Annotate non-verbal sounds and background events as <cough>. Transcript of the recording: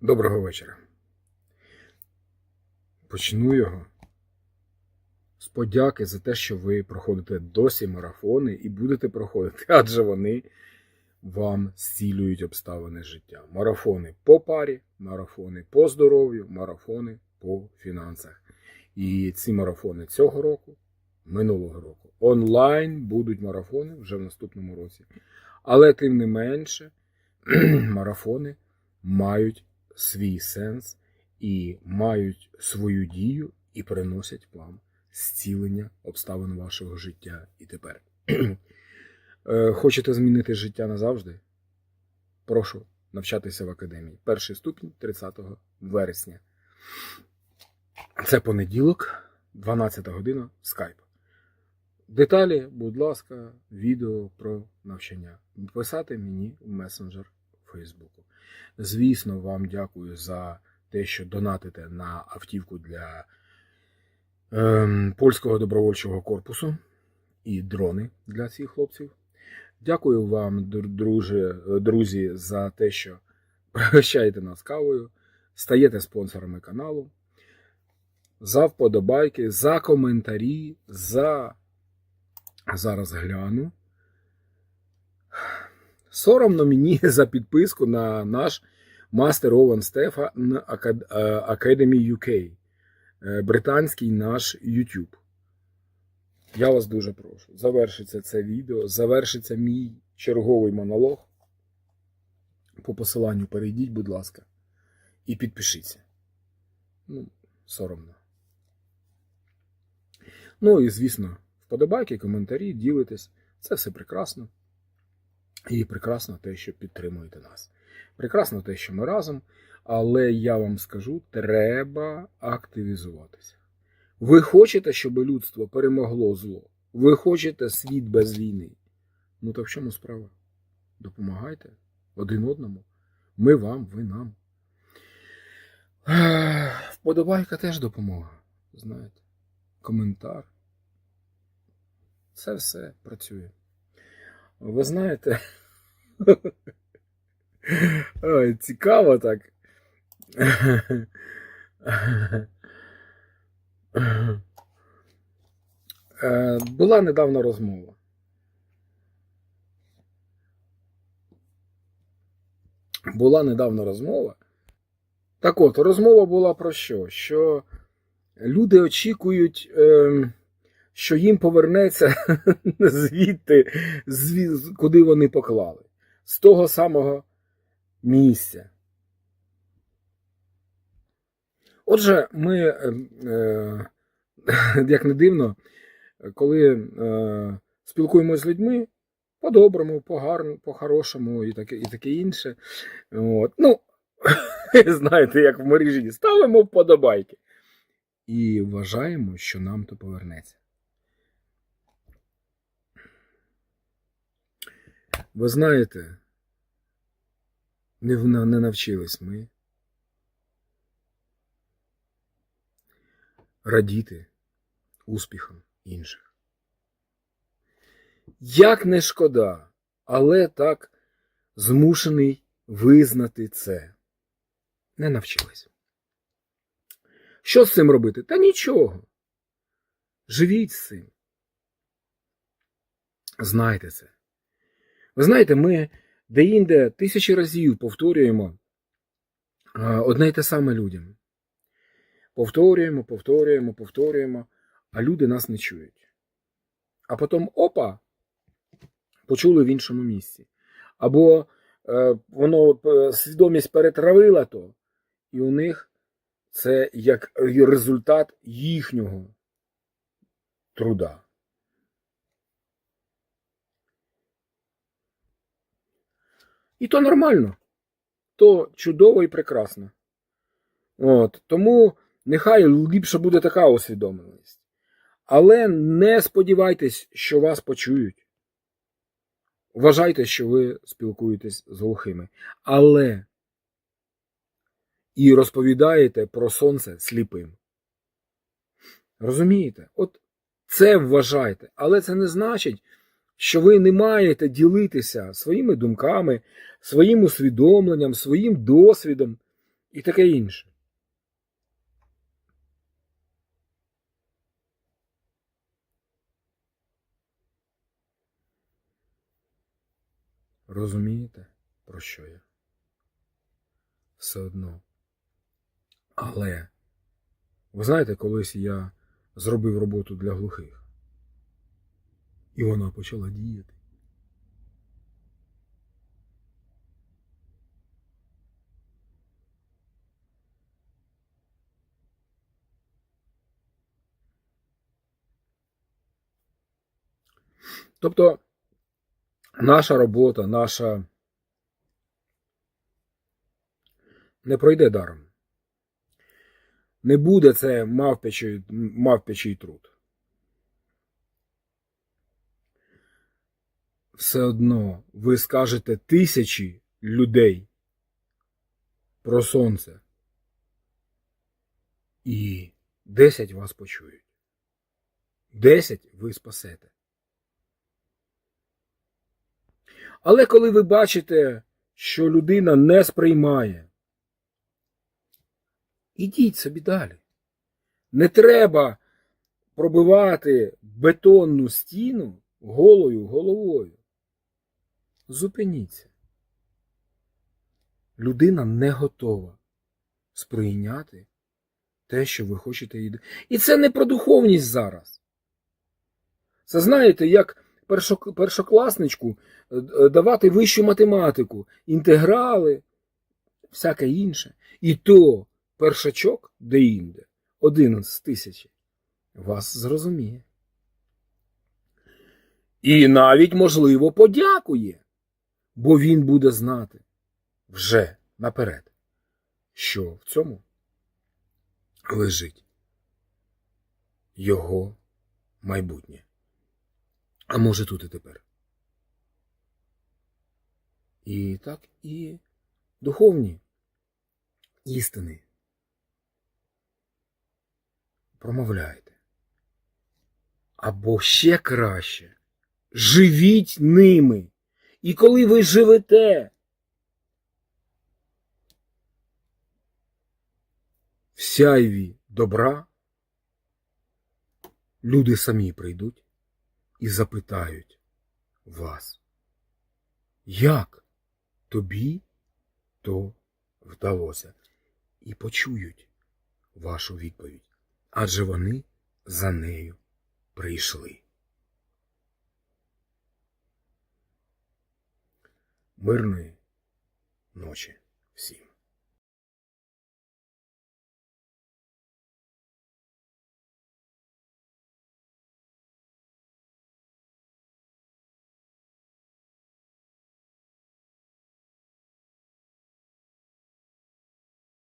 Доброго вечора. Почну його з подяки за те, що ви проходите досі марафони і будете проходити, <laughs> адже вони вам зцілюють обставини життя. Марафони по парі, марафони по здоров'ю, марафони по фінансах. І ці марафони цього року, минулого року, онлайн будуть марафони вже в наступному році. Але тим не менше, <clears throat> марафони мають свій сенс і мають свою дію і приносять вам зцілення обставин вашого життя і тепер. <clears throat> Е, Хочете змінити життя назавжди? Прошу навчатися в академії. Перший ступінь 30 вересня. Це понеділок, 12 година, скайп. Деталі, будь ласка, відео про навчання. Писати мені в месенджер Фейсбуку. Звісно, вам дякую за те, що донатите на автівку для ем, польського добровольчого корпусу і дрони для цих хлопців. Дякую вам, друже, друзі, за те, що <laughs> пригощаєте нас кавою, стаєте спонсорами каналу, за вподобайки, за коментарі, за зараз гляну. Соромно мені <laughs> за підписку на наш Master Stefan е, Academy UK, е, британський наш YouTube. Я вас дуже прошу. Завершиться це відео, завершиться мій черговий монолог. По посиланню перейдіть, будь ласка, і підпишіться. Ну, соромно. Ну і, звісно, вподобайки, коментарі, ділитесь. Це все прекрасно. І прекрасно те, що підтримуєте нас. Прекрасно те, що ми разом, але я вам скажу, треба активізуватися. Ви хочете, щоб людство перемогло зло? Ви хочете світ без війни? Ну то в чому справа? Допомагайте один одному. Ми вам, ви нам. Вподобайка теж допомога. Знаєте, коментар. Це все працює. Ви знаєте, Ой, цікаво так. Е, Була недавно розмова. Була недавно розмова. Так от, розмова була про що? Що люди очікують, ем, що їм повернеться <laughs> звідти, зві- куди вони поклали. З того самого місця. Отже, ми, е, е, <laughs> як не дивно, коли е, спілкуємося з людьми по-доброму, по-хорошому і таке, і таке інше. От. Ну, <laughs> знаєте, як в мережі, ставимо вподобайки. І вважаємо, що нам то повернеться. Ви знаєте, не, не навчились ми радіти успіхам інших. Як не шкода, але так змушений визнати це. Не навчились. Що з цим робити? Та нічого. Живіть з цим. Знайте це. Ви знаєте, ми де-інде тисячі разів повторюємо одне й те саме людям. Повторюємо, повторюємо, повторюємо, а люди нас не чують. А потім опа, почули в іншому місці. Або е, воно е, свідомість перетравила то, і у них це як результат їхнього труда. І то нормально, то чудово і прекрасно. От, тому нехай ліпше буде така усвідомленість. Але не сподівайтесь, що вас почують. Вважайте, що ви спілкуєтесь з глухими. Але і розповідаєте про сонце сліпим. Розумієте? От це вважайте. Але це не значить, що ви не маєте ділитися своїми думками, своїм усвідомленням, своїм досвідом і таке інше. Розумієте, про що я? Все одно. Але, ви знаєте, колись я зробив роботу для глухих. І вона почала діяти. Тобто наша робота, наша не пройде даром. Не буде це мавпячий, мавпячий труд. Все одно ви скажете тисячі людей про сонце. І десять вас почують. Десять ви спасете. Але коли ви бачите, що людина не сприймає, ідіть собі далі. Не треба пробивати бетонну стіну голою головою. Зупиніться. Людина не готова сприйняти те, що ви хочете їй. І це не про духовність зараз. Це знаєте, як першокласничку е, е, давати вищу математику, інтеграли, всяке інше. І то першачок де-інде, один з тисячі, вас зрозуміє. І навіть, можливо, подякує, бо він буде знати вже наперед, що в цьому лежить його майбутнє. А може тут і тепер. І так і духовні істини промовляйте. Або ще краще, живіть ними. І коли ви живете, в сяйві добра, люди самі прийдуть і запитають вас, як тобі то вдалося, і почують вашу відповідь, адже вони за нею прийшли. Мирної ночі всім.